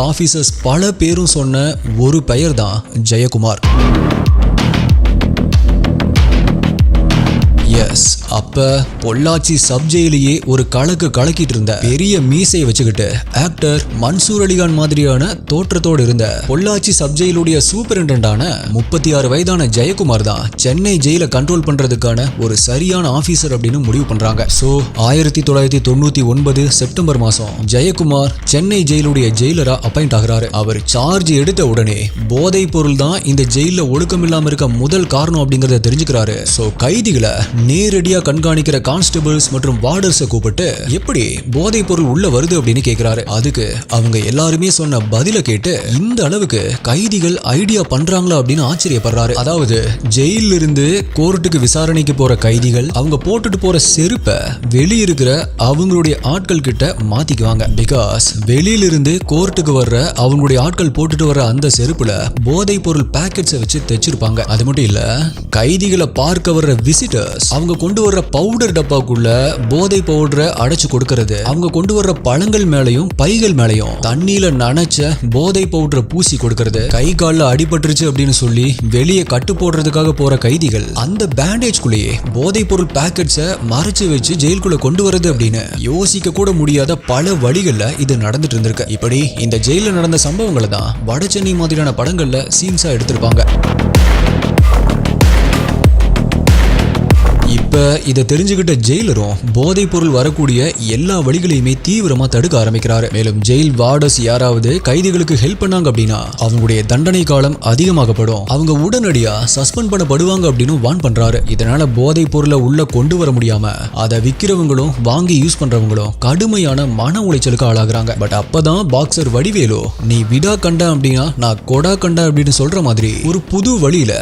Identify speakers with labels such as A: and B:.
A: Officers பல பேரும் சொன்ன ஒரு பெயர் தான் ஜெயக்குமார். எஸ் அப்ப பொள்ளாச்சி சப் ஜெயிலையே ஒரு கலக்கு கலக்கிட்டு இருந்த பெரிய மீசை வச்சுக்கிட்டு ஆக்டர் மன்சூர் அலிகான் மாதிரியான தோற்றத்தோடு இருந்த பொள்ளாச்சி சப் ஜெயிலுடைய சூப்பரிண்டான முப்பத்தி ஆறு வயதான ஜெயக்குமார் தான் சென்னை ஜெயிலை கண்ட்ரோல் பண்றதுக்கான ஒரு சரியான ஆபீசர் அப்படின்னு முடிவு பண்றாங்க. சோ ஆயிரத்தி தொள்ளாயிரத்தி தொண்ணூத்தி ஒன்பது செப்டம்பர் மாசம் ஜெயக்குமார் சென்னை ஜெயிலுடைய ஜெயிலரா அப்பாயிண்ட் ஆகுறாரு. அவர் சார்ஜ் எடுத்த உடனே போதைப் பொருள் தான் இந்த ஜெயில ஒழுக்கம் இல்லாம இருக்க முதல் காரணம் அப்படிங்கறத தெரிஞ்சுக்கிறாரு. சோ கைதிகளை நேரடியா கண்காணிக்கிற கான்ஸ்டபிள்ஸ் மற்றும் வார்டர்ஸை கூப்பிட்டு எப்படி போதைப் பொருள் உள்ள வருது? அப்படின்னு கேக்குறாரு. அதுக்கு அவங்க எல்லாருமே சொன்ன பதில கேட்டு இந்த அளவுக்கு கைதிகள் ஐடியா பண்றாங்களா? அப்படின்னு ஆச்சரியப்படுறாரு. அதாவது ஜெயில இருந்து கோர்ட்டுக்கு விசாரணைக்கு போற கைதிகள் அவங்க போட்டுட்டு போற செருப்பை வெளியிருக்கிற அவங்களுடைய ஆட்கள் கிட்ட மாத்திக்குவாங்க. பிகாஸ் வெளியில இருந்து கோர்ட்டுக்கு வர்ற அவங்களுடைய ஆட்கள் போட்டுட்டு வர்ற அந்த செருப்புல போதைப் பொருள் பேக்கெட்ஸை வச்சு தைச்சிருப்பாங்க. அது மட்டும் இல்ல கைதிகளை பார்க்க வர்ற விசிட்டர்ஸ் அவங்க கொண்டு வர்ற பவுடர் டப்பாக்குள்ள போதை பவுடரை அடைச்சு கொடுக்கறது. அவங்க கொண்டு வர்ற பழங்கள் மேலையும் பைகள் மேலையும் தண்ணியில நனைச்ச போதை பவுடரை பூசி கொடுக்கறது. கை காலில் அடிபட்டுருச்சு அப்படின்னு சொல்லி வெளியே கட்டு போடுறதுக்காக போற கைதிகள். அந்த பேண்டேஜ்குள்ளேயே போதை பொருள் பேக்கெட்ஸை மறைச்சு வச்சு ஜெயிலுக்குள்ள கொண்டு வரது அப்படின்னு யோசிக்க கூட முடியாத பல வழிகள்ல இது நடந்துட்டு இருந்திருக்கு. இப்படி இந்த ஜெயில நடந்த சம்பவங்களை தான் வட சென்னை மாதிரியான படங்கள்ல சீன்ஸா எடுத்திருப்பாங்க. இப்போ இதை தெரிஞ்சுக்கிட்ட ஜெயிலரும் போதைப் பொருள் வரக்கூடிய எல்லா வழிகளையுமே தீவிரமாக தடுக்க ஆரம்பிக்கிறாரு. மேலும் ஜெயில் வார்டர்ஸ் யாராவது கைதிகளுக்கு ஹெல்ப் பண்ணாங்க அப்படின்னா அவங்களுடைய தண்டனை காலம் அதிகமாகப்படும். அவங்க உடனடியாக சஸ்பெண்ட் பண்ணப்படுவாங்க அப்படின்னு வான் பண்றாரு. இதனால போதைப் பொருளை உள்ள கொண்டு வர முடியாம அதை விற்கிறவங்களும் வாங்கி யூஸ் பண்றவங்களும் கடுமையான மன உளைச்சலுக்கு ஆளாகுறாங்க. பட் அப்பதான் பாக்ஸர் வடிவேலு நீ விடா கண்ட அப்படின்னா நான் கொடா கண்ட அப்படின்னு சொல்ற மாதிரி ஒரு புது வழியில